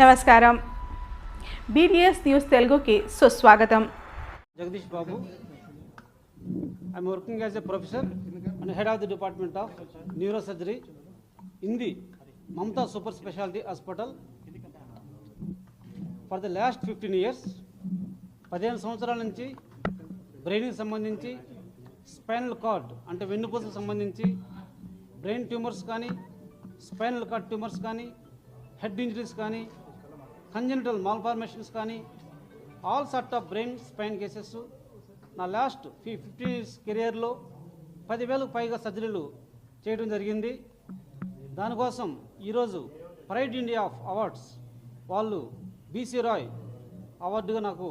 నమస్కారం. BDS news తెలుగుకి సుస్వాగతం. Jagadish Babu I'm working as a professor and head of the department of neuro surgery in the Mamata super speciality hospital for the last fifteen years పదిహేను సంవత్సరాల నుంచి బ్రెయిన్కి సంబంధించి spinal cord అంటే వెన్నుపూసకు సంబంధించి బ్రెయిన్ ట్యూమర్స్ కానీ స్పైనల్ కార్డ్ ట్యూమర్స్ కానీ హెడ్ ఇంజరీస్ కానీ కంజెనిటల్ మాల్ఫార్మేషన్స్ కానీ all sort of brain spine cases నా లాస్ట్ ఫి ఫిఫ్టీన్ ఇయర్స్ కెరియర్లో పదివేలకు పైగా సర్జరీలు చేయడం జరిగింది. దానికోసం ఈరోజు ప్రైడ్ ఇండియా ఆఫ్ అవార్డ్స్ వాళ్ళు బీసీ రాయ్ అవార్డుగా నాకు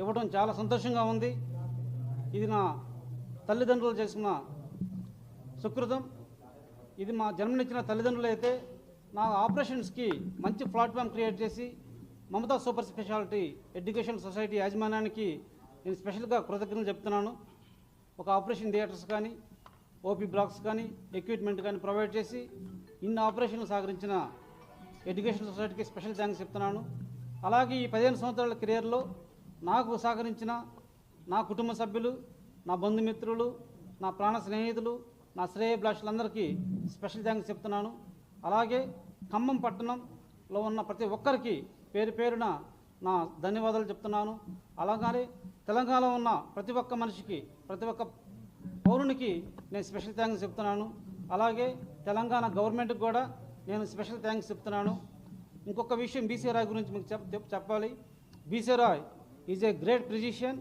ఇవ్వడం చాలా సంతోషంగా ఉంది. ఇది నా తల్లిదండ్రులు చేసిన సుకృతం. ఇది మా జన్మనిచ్చిన తల్లిదండ్రులు అయితే నా ఆపరేషన్స్కి మంచి ప్లాట్ఫామ్ క్రియేట్ చేసి Mamata super speciality education society యాజమాన్యానికి నేను స్పెషల్గా కృతజ్ఞతలు చెప్తున్నాను. ఒక ఆపరేషన్ థియేటర్స్ కానీ ఓపీ బ్లాక్స్ కానీ ఎక్విప్మెంట్ కానీ ప్రొవైడ్ చేసి ఇన్ని ఆపరేషన్లు సహకరించిన ఎడ్యుకేషన్ సొసైటీకి స్పెషల్ థ్యాంక్స్ చెప్తున్నాను. అలాగే ఈ పదిహేను సంవత్సరాల కెరియర్లో నాకు సహకరించిన నా కుటుంబ సభ్యులు నా బంధుమిత్రులు నా ప్రాణ స్నేహితులు నా శ్రేయభిలాషులందరికీ స్పెషల్ థ్యాంక్స్ చెప్తున్నాను. అలాగే ఖమ్మం పట్టణంలో ఉన్న ప్రతి ఒక్కరికి పేరు పేరున నా ధన్యవాదాలు చెప్తున్నాను. అలాగే తెలంగాణలో ఉన్న ప్రతి ఒక్క మనిషికి ప్రతి ఒక్క పౌరునికి నేను స్పెషల్ థ్యాంక్స్ చెప్తున్నాను. అలాగే తెలంగాణ గవర్నమెంట్కి కూడా నేను స్పెషల్ థ్యాంక్స్ చెప్తున్నాను. ఇంకొక విషయం బీసీ రాయ్ గురించి మీకు చెప్ చెప్- చెప్పాలి. B C Roy is a great physician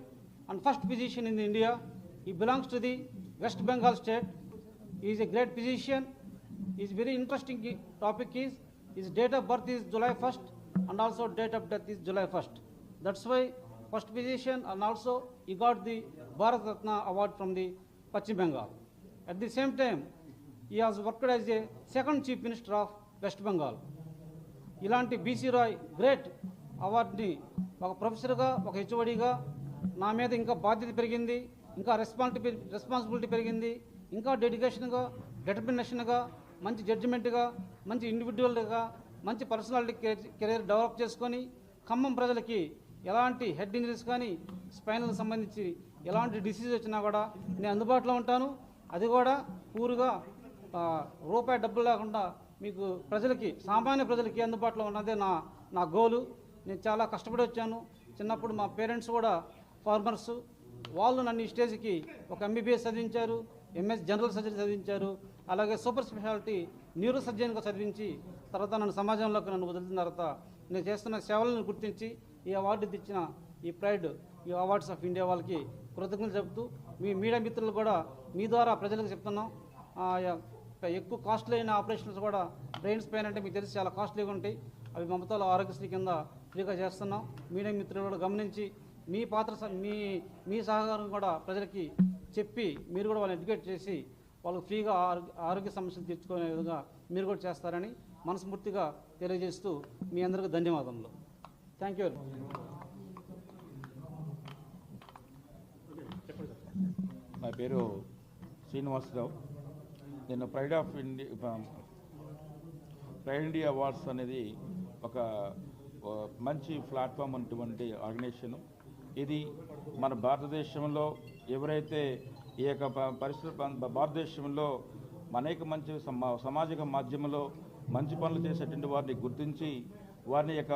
and first physician in India he belongs to the west Bengal state is a great physician is very interesting topic is is date of birth is July first and also date of death is July first that's why first physician and also he got the Bharat Ratna award from the Paschim Bengal at the same time he has worked as a second chief minister of west Bengal ఇలాంటి BC Roy great అవార్డుని ఒక ప్రొఫెసర్గా ఒక హెచ్ఓడిగా నా మీద ఇంకా బాధ్యత పెరిగింది ఇంకా రెస్పాన్సిబి రెస్పాన్సిబిలిటీ పెరిగింది ఇంకా డెడికేషన్గా డెటర్మినేషన్గా మంచి జడ్జిమెంట్గా మంచి ఇండివిజువల్గా మంచి పర్సనాలిటీ కెరీర్ డెవలప్ చేసుకొని ఖమ్మం ప్రజలకి ఎలాంటి హెడ్ ఇంజరీస్ కానీ స్పైనల్ సంబంధించి ఎలాంటి డిసీజ్ వచ్చినా కూడా నేను అందుబాటులో ఉంటాను. అది కూడా పూర్గా రూపాయి డబ్బులు లేకుండా మీకు ప్రజలకి సామాన్య ప్రజలకి అందుబాటులో ఉన్నదే నా నా గోలు. నేను చాలా కష్టపడి వచ్చాను. చిన్నప్పుడు మా పేరెంట్స్ కూడా ఫార్మర్స్. వాళ్ళు నన్ను ఈ స్టేజ్కి ఒక ఎంబీబీఎస్ చదివించారు ఎంఎస్ జనరల్ సర్జరీ చదివించారు. అలాగే సూపర్ స్పెషాలిటీ న్యూరో సర్జన్గా చదివించి తర్వాత నన్ను సమాజంలోకి నన్ను వదిలిన తర్వాత నేను చేస్తున్న సేవలను గుర్తించి ఈ అవార్డు తెచ్చిన ఈ ప్రైడ్ ఈ అవార్డ్స్ ఆఫ్ ఇండియా వాళ్ళకి కృతజ్ఞతలు చెబుతూ మీ మీడియా మిత్రులు కూడా మీ ద్వారా ప్రజలకు చెప్తున్నాం. ఎక్కువ కాస్ట్లీ అయిన ఆపరేషన్స్ కూడా బ్రెయిన్స్ పెయిన్ అంటే మీకు తెలిసి చాలా కాస్ట్లీగా ఉంటాయి. అవి మమతాల ఆరోగ్యశ్రీ కింద ఫ్రీగా చేస్తున్నాం. మీడియా మిత్రులు కూడా గమనించి మీ పాత్ర మీ మీ సహకారం కూడా ప్రజలకి చెప్పి మీరు కూడా వాళ్ళని ఎడ్యుకేట్ చేసి వాళ్ళకి ఫ్రీగా ఆరోగ్య ఆరోగ్య సమస్యలు తీర్చుకునే విధంగా మీరు కూడా చేస్తారని మనస్ఫూర్తిగా తెలియజేస్తూ మీ అందరికీ ధన్యవాదములు. థ్యాంక్ యూ నా పేరు శ్రీనివాసరావు. నేను pride of India pride India awards అనేది ఒక మంచి ప్లాట్ఫామ్ అటువంటి ఆర్గనైజేషన్. ఇది మన భారతదేశంలో ఎవరైతే ఈ యొక్క ప- భారతదేశంలో అనేక మంచి సామాజిక మాధ్యమంలో మంచి పనులు చేసేటువంటి వారిని గుర్తించి వారిని యొక్క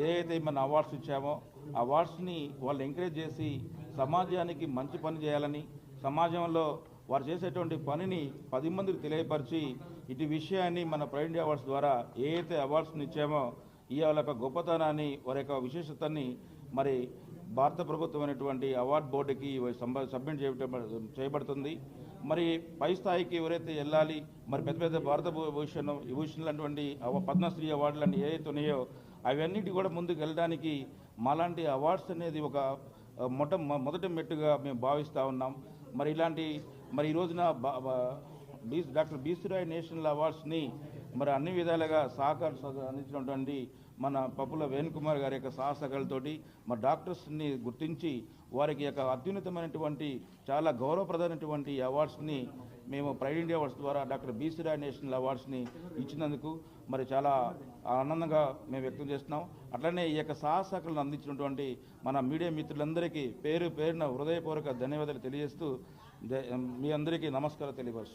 ఏదైతే మన అవార్డ్స్ ఇచ్చామో ఆ అవార్డ్స్ని వాళ్ళు ఎంకరేజ్ చేసి సమాజానికి మంచి పని చేయాలని సమాజంలో వారు చేసేటువంటి పనిని పది మందికి తెలియపరిచి ఇటు విషయాన్ని మన ప్రైవేట్ అవార్డ్స్ ద్వారా ఏదైతే అవార్డ్స్ని ఇచ్చామో ఈ వాళ్ళ యొక్క గొప్పతనాన్ని వారి యొక్క విశేషతని మరి భారత ప్రభుత్వం అనేటువంటి అవార్డు బోర్డుకి సబ్మిట్ చేయటం చేయబడుతుంది. మరి పై స్థాయికి ఎవరైతే వెళ్ళాలి మరి పెద్ద పెద్ద భారత భూషణ్ విభూషణ్ లాంటి అవ పద్మశ్రీ అవార్డులు ఏవైతే ఉన్నాయో అవన్నిటి కూడా ముందుకు వెళ్ళడానికి మాలాంటి అవార్డ్స్ అనేది ఒక ఆ, మొట్ట మొదటి మెట్టుగా మేము భావిస్తూ ఉన్నాం. మరి ఇలాంటి మరి ఈ రోజున బా- doctor B doctor B C Roy national అవార్డ్స్ని మరి అన్ని విధాలుగా సహకారం అందించినటువంటి మన పప్పుల వేణుకుమార్ గారి యొక్క సాహసకాలతోటి మా డాక్టర్స్ని గుర్తించి వారికి యొక్క అత్యున్నతమైనటువంటి చాలా గౌరవప్రదమైనటువంటి అవార్డ్స్ని మేము ప్రైడ్ ఇండియా అవార్డ్స్ ద్వారా doctor B C Roy national అవార్డ్స్ని ఇచ్చినందుకు మరి చాలా ఆనందంగా మేము వ్యక్తం చేస్తున్నాం. అట్లనే ఈ యొక్క సాహసకలను అందించినటువంటి మన మీడియా మిత్రులందరికీ పేరు పేరున హృదయపూర్వక ధన్యవాదాలు తెలియజేస్తూ మీ అందరికీ నమస్కారం uh,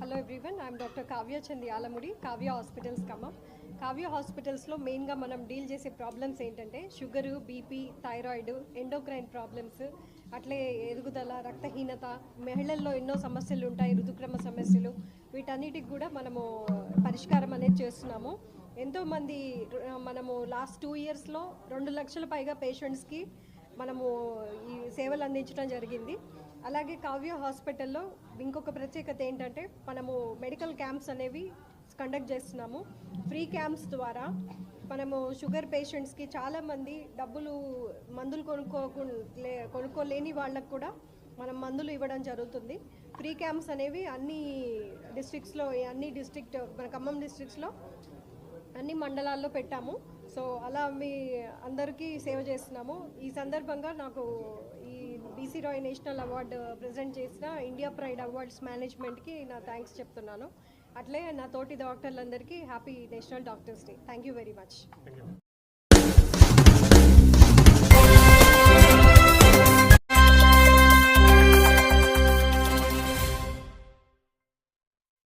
hello everyone I'm doctor Kavya Chandyalamudi Kavya hospitals Khammam Kavya హాస్పిటల్స్లో మెయిన్గా మనం డీల్ చేసే ప్రాబ్లమ్స్ ఏంటంటే sugar BP thyroid endocrine problems అట్లే ఎదుగుదల రక్తహీనత మహిళల్లో ఎన్నో సమస్యలు ఉంటాయి ఋతుక్రమ సమస్యలు. వీటన్నిటికి కూడా మనము పరిష్కారం అనేది చేస్తున్నాము. ఎంతోమంది మనము లాస్ట్ టూ ఇయర్స్లో రెండు లక్షల పైగా పేషెంట్స్కి మనము ఈ సేవలు అందించడం జరిగింది. అలాగే కావ్య హాస్పిటల్లో ఇంకొక ప్రత్యేకత ఏంటంటే మనము మెడికల్ క్యాంప్స్ అనేవి కండక్ట్ చేస్తున్నాము. ఫ్రీ క్యాంప్స్ ద్వారా మనము షుగర్ పేషెంట్స్కి చాలామంది డబ్బులు మందులు కొనుక్కోకు లే- కొనుక్కోలేని వాళ్ళకు కూడా మనం మందులు ఇవ్వడం జరుగుతుంది. ఫ్రీ క్యాంప్స్ అనేవి అన్ని డిస్ట్రిక్ట్స్లో అన్ని డిస్ట్రిక్ట్ మన ఖమ్మం డిస్ట్రిక్ట్స్లో అన్ని మండలాల్లో పెట్టాము. సో అలా మీ అందరికీ సేవ చేస్తున్నాము. ఈ సందర్భంగా నాకు ఈ B C Roy national award present చేసిన ఇండియా ప్రైడ్ అవార్డ్స్ మేనేజ్మెంట్కి నా థ్యాంక్స్ చెప్తున్నాను. అట్లే నా తోటి డాక్టర్లందరికీ happy national doctors day. Thank you very much